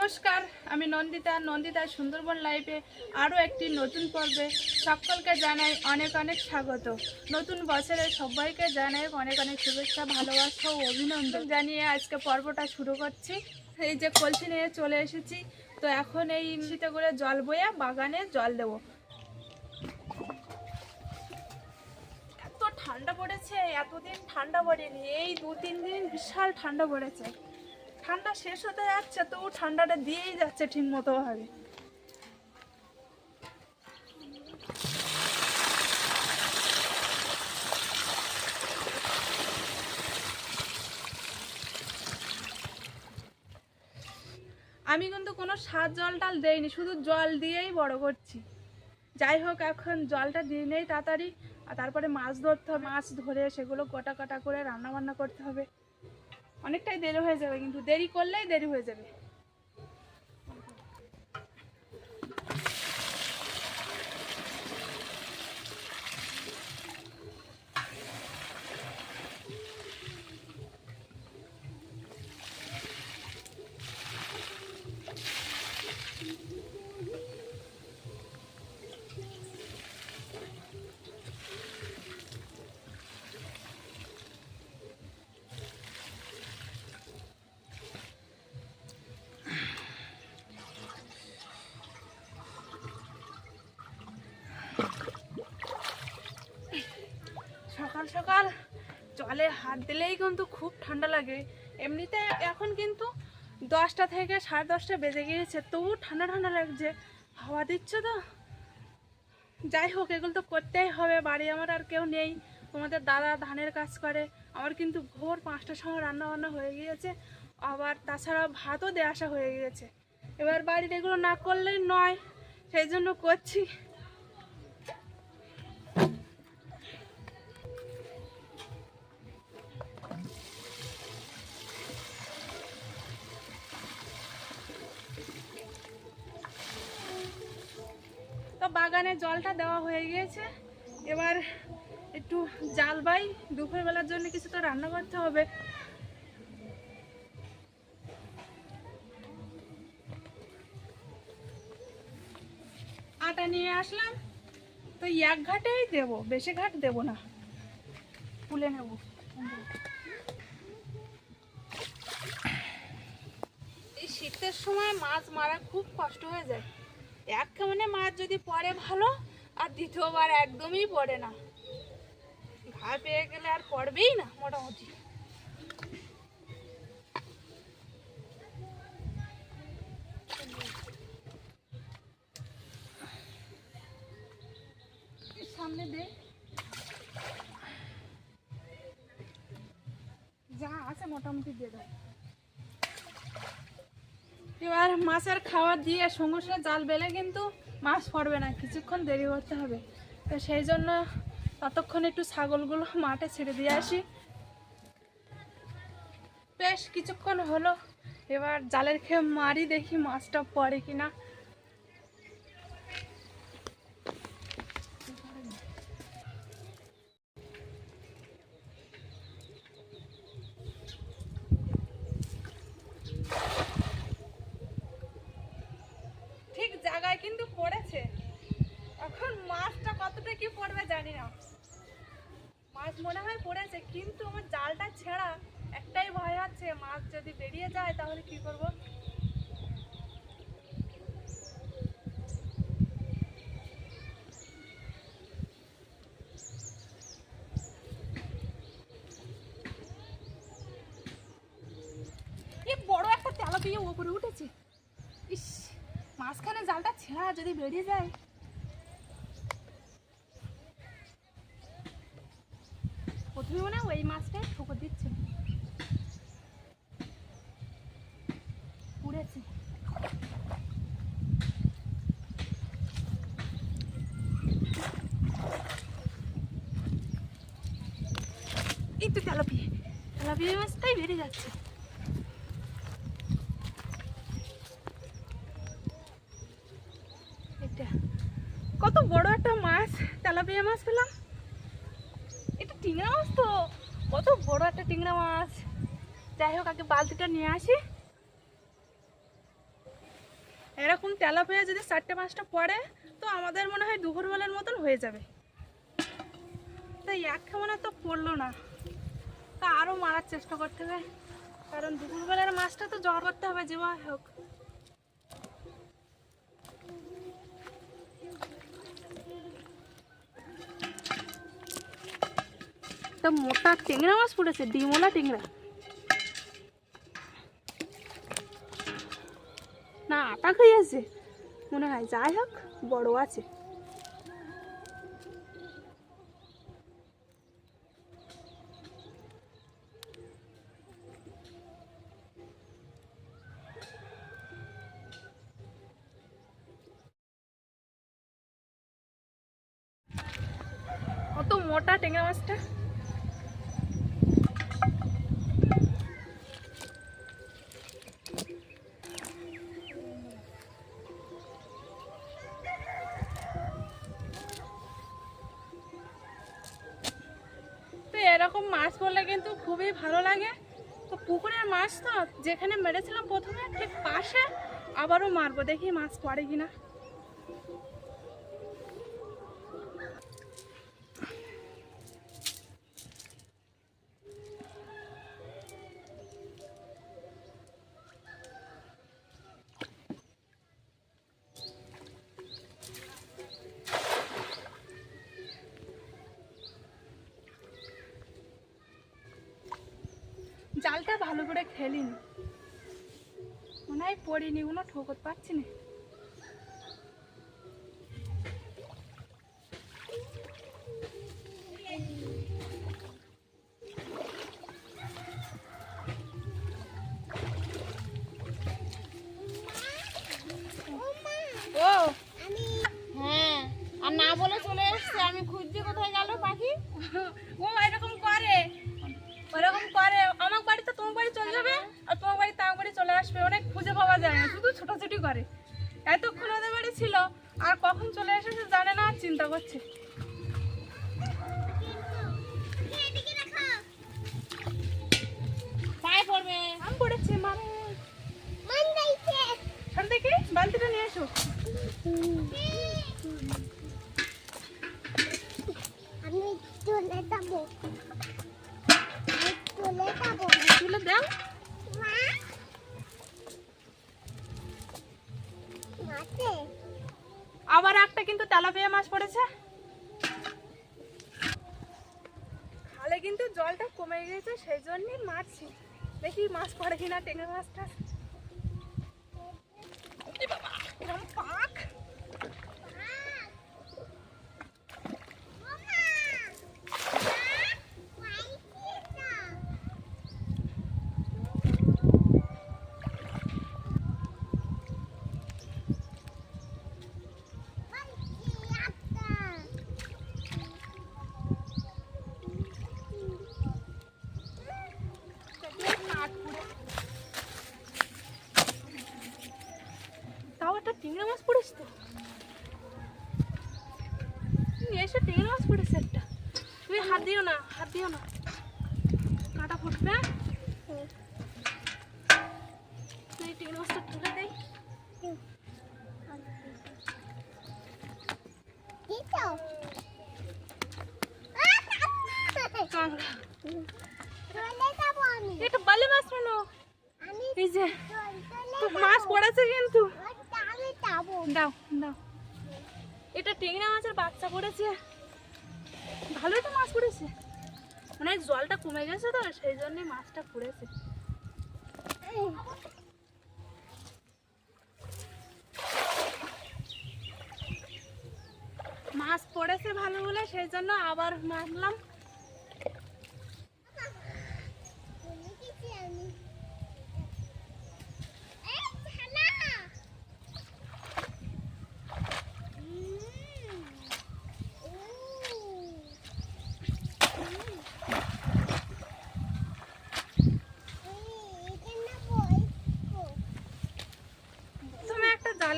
নমস্কার, আমি নন্দিতা। নন্দিতা সুন্দরবন লাইফে আরও একটি নতুন পর্বে সকলকে জানাই অনেক অনেক স্বাগত। নতুন বছরে সবাইকে জানাই অনেক অনেক শুভেচ্ছা, ভালোবাসা ও অভিনন্দন। জানিয়ে আজকে পর্বটা শুরু করছি। এই যে কলসি নিয়ে চলে এসেছি, তো এখন এই শীতে করে জল বয়ে বাগানে জল দেবো। এত ঠান্ডা পড়েছে, এতদিন ঠান্ডা পড়েনি, এই দু তিন দিন বিশাল ঠান্ডা পড়েছে। ঠান্ডা শেষ হতে যাচ্ছে তবু ঠান্ডাটা দিয়েই যাচ্ছে ঠিক মতো ভাবে। আমি কিন্তু কোনো সার জল টাল দেইনি, শুধু জল দিয়েই বড় করছি। যাই হোক, এখন জলটা দিয়ে নেই তাড়াতাড়ি, আর তারপরে মাছ ধরতে হবে, মাছ ধরে সেগুলো গোটা কাটা করে রান্না বান্না করতে হবে। অনেকটাই দেরি হয়ে যাবে কিন্তু দেরি করলেই দেরি হয়ে যাবে। সকাল সকাল জলে হাত দিলেই কিন্তু খুব ঠান্ডা লাগে। এমনিতে এখন কিন্তু দশটা থেকে সাড়ে দশটা বেজে গিয়েছে তবু ঠান্ডা ঠান্ডা লাগছে। হাওয়া দিচ্ছে তো। যাই হোক, এগুলো তো করতেই হবে, বাড়ি আমার আর কেউ নেই। তোমাদের দাদা ধানের কাজ করে, আমার কিন্তু ভোর পাঁচটার সময় রান্না বান্না হয়ে গিয়েছে। আবার তাছাড়া ভাতও দেওয়া আসা হয়ে গিয়েছে। এবার বাড়ির এগুলো না করলেই নয়, সেই জন্য করছি। বাগানে জলটা দেওয়া হয়ে গিয়েছে। এবার একটু জাল বাই, দুপুরবেলার জন্য কিছু তো রান্না করতে হবে। আটা নিয়ে আসলাম, তো এক ঘাটেই দেবো, বেশি ঘাট দেব না। তুলে নেব। এই শীতের সময় মাছ মারা খুব কষ্ট হয়ে যায়। এক কেমনে মাছ যদি পড়ে ভালো, আর দ্বিতীয়বার একদমই পড়ে না। ঘা পেয়ে গেলে আর পড়বেই না, মোটামুটি। সামনে দে। যা আছে মোটামুটি দিয়ে দাও। এবার মাছের খাবার দিয়ে সঙ্গে সঙ্গে জাল বেলে কিন্তু মাছ পড়বে না, কিছুক্ষণ দেরি করতে হবে। তো সেই জন্য ততক্ষণ একটু ছাগলগুলো মাঠে ছেড়ে দিয়ে আসি। বেশ কিছুক্ষণ হলো, এবার জালের খেয়ে মারি দেখি মাছটা পড়ে কিনা ঠিক জায়গায় কিন্তু পড়েছে এখন মাছটা কতটা কি পড়বে জানি না। মাছ মনে হয় পড়েছে, কিন্তু আমার জালটা ছেঁড়া একটাই ভয় আছে। মাছ যদি বেরিয়ে যায় তাহলে কি করব এই বড় একটা তেলাপিয়া উপরে উঠেছে ইস মাঝখানে জালটা ছেঁড়া যদি বেরিয়ে যায় মনে হয় ওই মাছটাই ঠোকর দিচ্ছে। পুড়েছে। এই তো তেলাপিয়া। তেলাপিয়া মাছটাই বেরিয়ে যাচ্ছে। কত বড় একটা মাছ, তেলাপিয়া মাছ পেলাম এটা টিংরা মাছ তো কত বড় একটা টিংরা মাছ। যাই হোক, আগে বালতিটা নিয়ে আসি। এরকম তেলা পেয়ে যদি চারটে পাঁচটা পড়ে, তো আমাদের মনে হয় দুপুরবেলার মতন হয়ে যাবে। তাই এক মনে তো পড়ল না। তা আরও মারার চেষ্টা করতে হবে। কারণ দুপুরবেলার মাছটা তো জ্বর করতে হবে যে বা হোক। তা মোটা টেংরা মাছ পড়েছে ডিমওলা টেংরা না, আটা খাইয়েছে মনে হয়, যাই হোক, বড় আছে। মোটা টেঙ্গা মাছটা? যেখানে মেরেছিলাম প্রথমে, ঠিক পাশে, আবারও মারবো, দেখি মাছ পড়ে কিনা। জালটা ভালো করে খেলিনি। মনে পড়িনি, কোনো ঠোকর পাচ্ছি না। হ্যাঁ না বলে চলে এসছে, আমি খুঁজছি কোথায় গেল পাখি? ও আবার একটা কিন্তু তেলাপিয়া মাছ পড়েছে। খালে কিন্তু জলটা কমে গেছে, সেই জন্যই মারছি। দেখি মাছ পড়ে কিনা, টেঙা মাছটা এ বাবা, এরম পাক কাঠ পুড়ে। তাও একটা টেংরা মাছ পড়েছে তো নিয়ে এসে টেংরা মাছ পড়েছে একটা তুমি হাত দিও না হাত দিও না। কাটা ফুটবে? টেংরা মাছটা তুলে কাঁকড়া। এটা বালি মাছ কেন এই যে মাছ পড়েছে কিন্তু। দাও দাও। এটা টেংরা মাছের বাচ্চা পড়েছে। ভালোই তো মাছ পড়েছে। মানে জলটা কমে গেছে তো, সেই জন্যই মাছটা পড়েছে। মাছ পড়েছে ভালো বলে, সেই জন্য আবার মারলাম।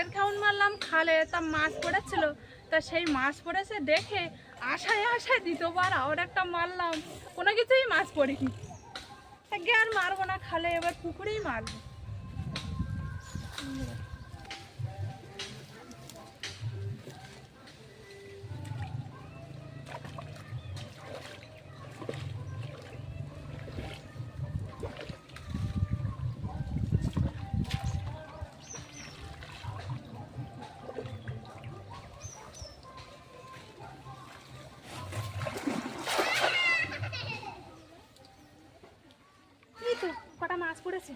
জালের খাউন মারলাম, খালে তা মাছ পড়েছিল। তা সেই মাছ পড়েছে দেখে আশায় আশায় দ্বিতীয়বার আর একটা মারলাম। কোনো কিছুই মাছ পড়েনি। আর মারবো না, খালে এবার পুকুরেই মারবো। পড়েছে।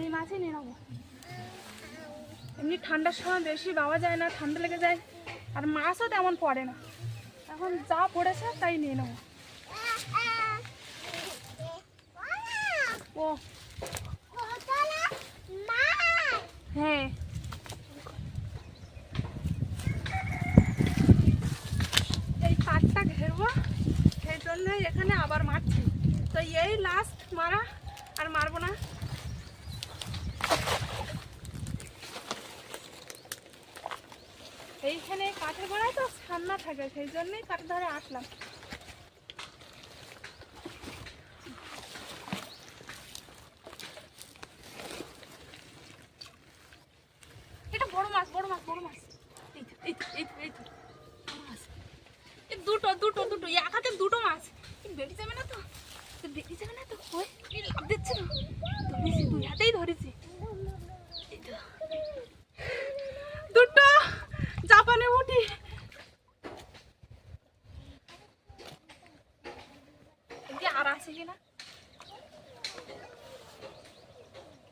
এই মাছই নিয়ে নেব। এমনি ঠান্ডার সময় বেশি পাওয়া যায় না ঠান্ডা লেগে যায়। আর মাছও তেমন পড়ে না। এখন যা পড়েছে তাই নিয়ে নেব। ও। হ্যাঁ এই পাটটা ঘেরবো সেই জন্যই এখানে আবার মারছি তো এই লাস্ট মারা আর মারবো না এইখানে কাঠের গোড়ায় তো ঠান্ডা থাকে সেই জন্যই কাঠের ধরে আসলাম এটা বড় মাছ বড় মাছ বড় মাছ এই তো, এই তো, এই তো, এই তো, বড় মাছ। এই দুটো দুটো দুটো এক হাতে দুটো মাছ এই বেরিয়ে যাবে না তো তো বেরিয়ে যাবে না তো ওই এই লাভ দিচ্ছে না ধরেছি দুই হাতেই ধরেছি এই তো। দুটো জাপানে উঠি এদিকে আর আছে কিনা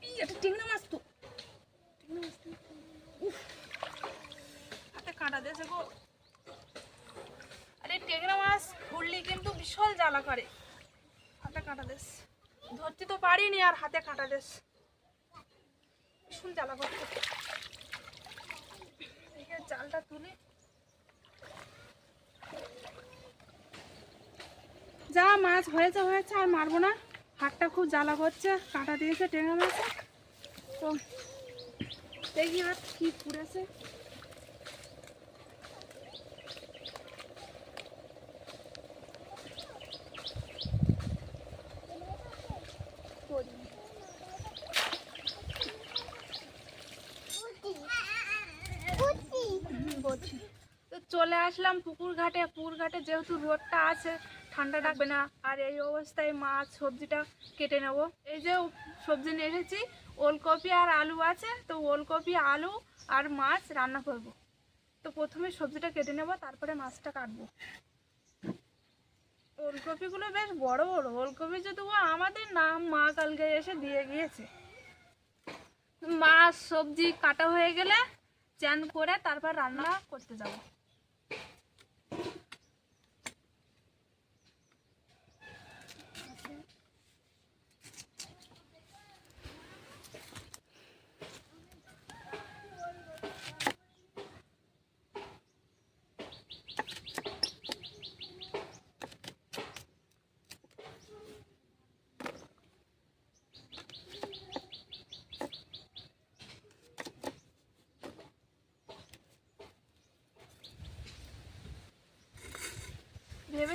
এই একটা টিংনা মাছ তো টিংনা মাছ তো। উফ হাতে কাঁটা দিয়েছে গো আরে টেংরা মাছ ধরলে কিন্তু বিশাল জ্বালা করে হাতে কাঁটা দেশ ধরতে আর হাতে কাঁটা দেশ জ্বালা জালটা তুলে। যা মাছ হয়েছে হয়েছে, আর মারবো না। হাতটা খুব জ্বালা করছে, কাঁটা দিয়েছে, টেঙা মাছে। তো দেখি আর কি পুড়েছে করিনি। হুম, বলছি তো চলে আসলাম পুকুর ঘাটে পুকুর ঘাটে যেহেতু রোদটা আছে, ঠান্ডা লাগবে না। আর এই অবস্থায় মাছ, সবজিটা কেটে নেব। এই যে সবজি নিয়ে এসেছি, ওলকপি আর আলু আছে। তো ওলকপি, আলু আর মাছ রান্না করব। তো প্রথমে সবজিটা কেটে নেব, তারপরে মাছটা কাটবো। ওলকপিগুলো বেশ বড় বড়। ওলকপি যদি আমাদের নাম মা কালকে এসে দিয়ে গিয়েছে। মাছ, সবজি কাটা হয়ে গেলে, চান করে তারপর রান্না করতে যাব।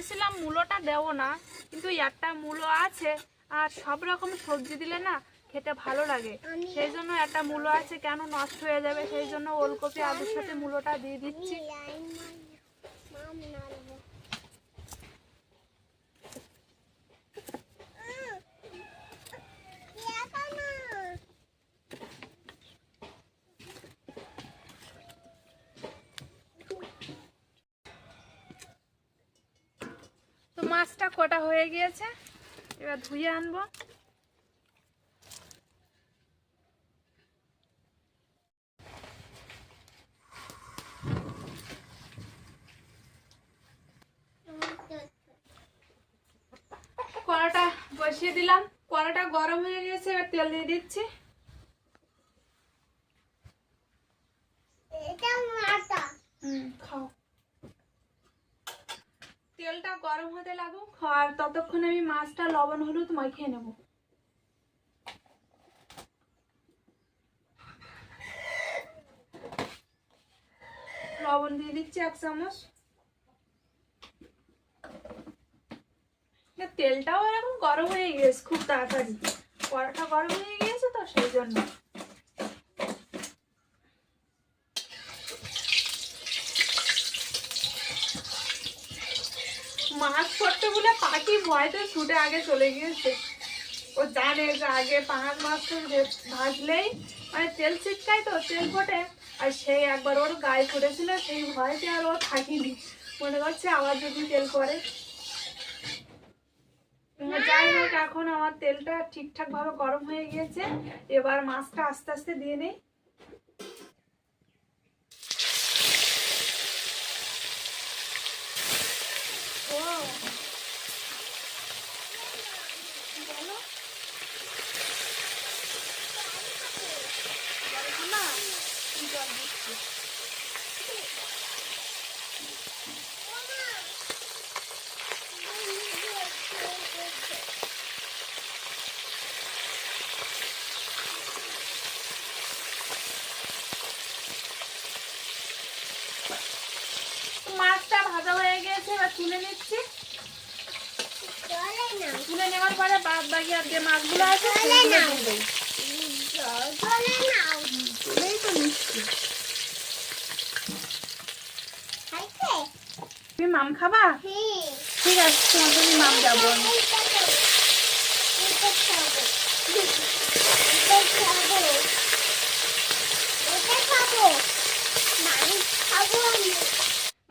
ভেবেছিলাম মূলোটা দেবো না কিন্তু একটা মূলো আছে আর সব রকম সবজি দিলে না খেতে ভালো লাগে। সেই জন্য একটা মূলো আছে কেন নষ্ট হয়ে যাবে? সেই জন্য ওলকপি আলুর সাথে মূলোটা দিয়ে দিচ্ছি তো মাছটা কটা হয়ে গিয়েছে। এবার ধুয়ে আনব। কড়াটা বসিয়ে দিলাম। কড়াটা গরম হয়ে গেছে এবার তেল দিয়ে দিচ্ছি। এটা মাটা হুম খাও। তেলটা গরম হতে লাগুক, আর ততক্ষণে আমি মাছটা লবণ হলুদ মাখিয়ে নেব। লবণ দিয়ে দিচ্ছি এক চামচ। তেলটাও এরকম গরম হয়ে গেছে, খুব তাড়াতাড়ি। কড়াটা গরম হয়ে গিয়েছে তো, সেই জন্য। মাছ পড়তে বলে পাখি ভয়তে ছুটে আগে চলে গিয়েছে। ও জানে যে আগে পাঁচ মাছ ভাজলেই মানে তেল ছিটকায় তো, তেল ফোটে। আর সেই একবার ওর গায়ে ফুটেছিল সেই ভয়তে আর ও থাকিনি। মনে করছে আবার যদি তেল পড়ে। যাই হোক, এখন আমার তেলটা ঠিকঠাক ভাবে গরম হয়ে গিয়েছে। এবার মাছটা আস্তে আস্তে দিয়ে নেই। জল দিচ্ছি? মাছটা ভাজা হয়ে গেছে এবার তুলে নিচ্ছি চলে না তুলে নেওয়ার পরে বাদ বাকি আর যে মাছগুলো আছে তুমি মাম খাবা? হ্যাঁ। ঠিক আছে তোমার জন্য মাম যাব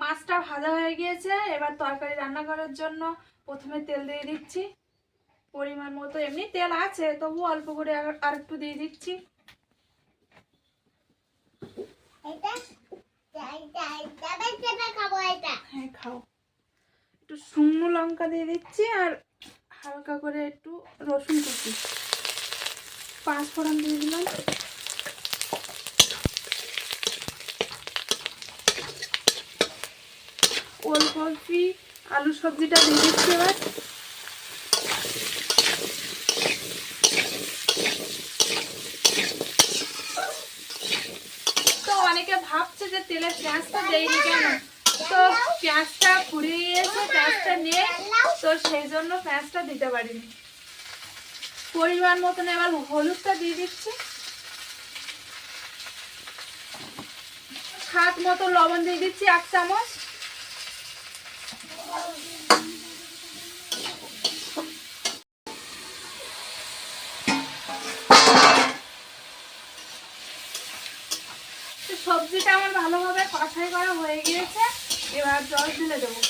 মাছটা ভাজা হয়ে গিয়েছে এবার তরকারি রান্না করার জন্য প্রথমে তেল দিয়ে দিচ্ছি। পরিমাণ মতো এমনি তেল আছে তবু অল্প করে আর একটু দিয়ে দিচ্ছি। হ্যাঁ খাও। একটু শুকনো লঙ্কা দিয়ে দিচ্ছি আর হালকা করে একটু রসুন কুচি। পাঁচ ফোড়ন দিয়ে দিলাম। ওলকপি আলু সবজিটা দিয়ে দিচ্ছি এবার তো অনেকে যে পেঁয়াজটা দেয়নি কেন? তো পেঁয়াজটা পুড়িয়ে এসে পেঁয়াজটা নিয়ে তো সেই জন্য পেঁয়াজটা দিতে পারিনি। পরিমাণ মতন এবার হলুদটা দিয়ে দিচ্ছি। হাত মতো লবণ দিয়ে দিচ্ছি এক চামচ। তো সবজিটা আমার ভালোভাবে কষাই করা হয়ে গিয়েছে। এবার জল ঢেলে দেবো।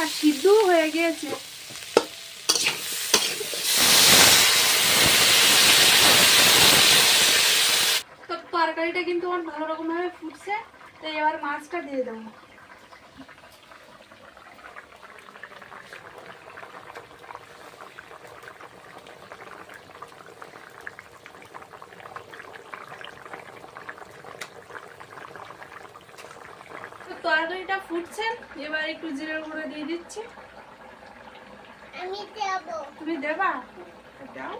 আর সিদ্ধও হয়ে গিয়েছে। তো তরকারিটা কিন্তু আমার ভালো রকম ভাবে ফুটছে তো এবার মাছটা দিয়ে দেবো তো তরকারিটা এবার একটু জিরের গুঁড়ো দিয়ে দিচ্ছি। আমি তুমি দেবা? দাও।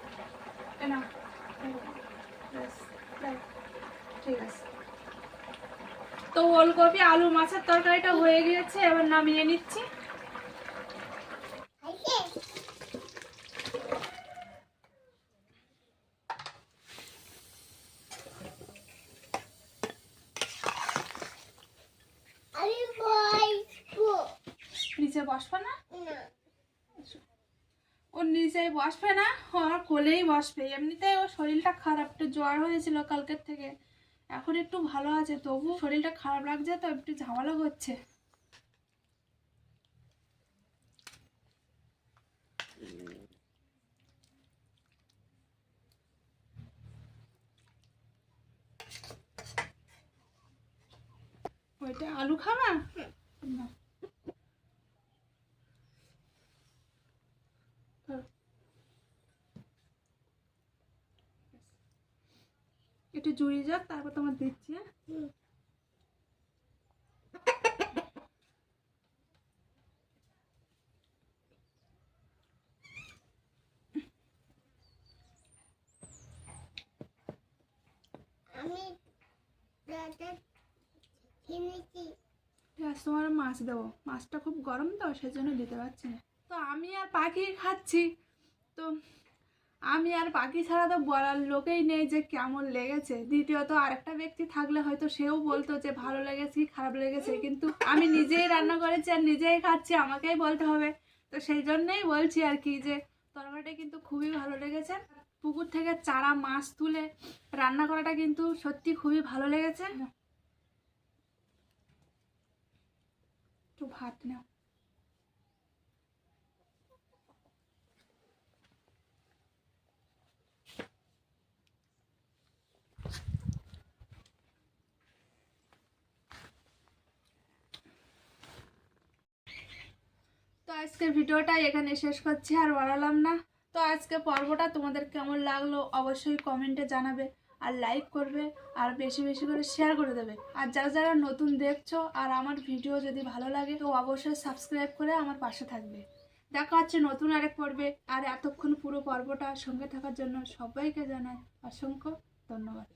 ঠিক আছে। তো ওলকপি আলু মাছের তরকারিটা হয়ে গিয়েছে এবার নামিয়ে নিচ্ছি খাইছে আমি বলব নিচে বসবে না না ও নিচে বসবে না। আমার কোলেই বসবে। এমনিতে ওর শরীরটা খারাপ একটু জ্বর হয়েছিল কালকের থেকে। এখন একটু ভালো আছে তবু শরীরটা খারাপ লাগছে তো একটু ঝামেলা করছে ওইটা আলু খাবা? না। একটু জুড়িয়ে যাক তারপর তোমার দিচ্ছি হ্যাঁ? তোমার মাছ দেবো। মাছটা খুব গরম তো সেজন্য দিতে পারছি না। তো আমি আর পাখি খাচ্ছি। তো আমি আর পাখি ছাড়া তো বলার লোকেই নেই যে কেমন লেগেছে। দ্বিতীয়ত আরেকটা ব্যক্তি থাকলে হয়তো সেও বলতো যে ভালো লেগেছে কি খারাপ লেগেছে, কিন্তু আমি নিজেই রান্না করেছি আর নিজেই খাচ্ছি, আমাকেই বলতে হবে। তো সেই জন্যেই বলছি আর কি যে, তরকারিটা কিন্তু খুবই ভালো লেগেছে। পুকুর থেকে চারা, মাছ তুলে রান্না করাটা কিন্তু সত্যি খুবই ভালো লেগেছে। একটু ভাত নাও। আজকের ভিডিওটা এখানে শেষ করছি, আর বাড়ালাম না। তো আজকে পর্বটা তোমাদের কেমন লাগল অবশ্যই কমেন্টে জানাবে, আর লাইক করবে, আর বেশি বেশি করে শেয়ার করে দেবে। আর যারা যারা নতুন দেখছ, আর আমার ভিডিও যদি ভালো লাগে, তো অবশ্যই সাবস্ক্রাইব করে আমার পাশে থাকবে। দেখা হচ্ছে নতুন আরেক পর্বে, আর এতক্ষণ পুরো পর্বটা সঙ্গে থাকার জন্য সবাইকে জানাই অসংখ্য ধন্যবাদ।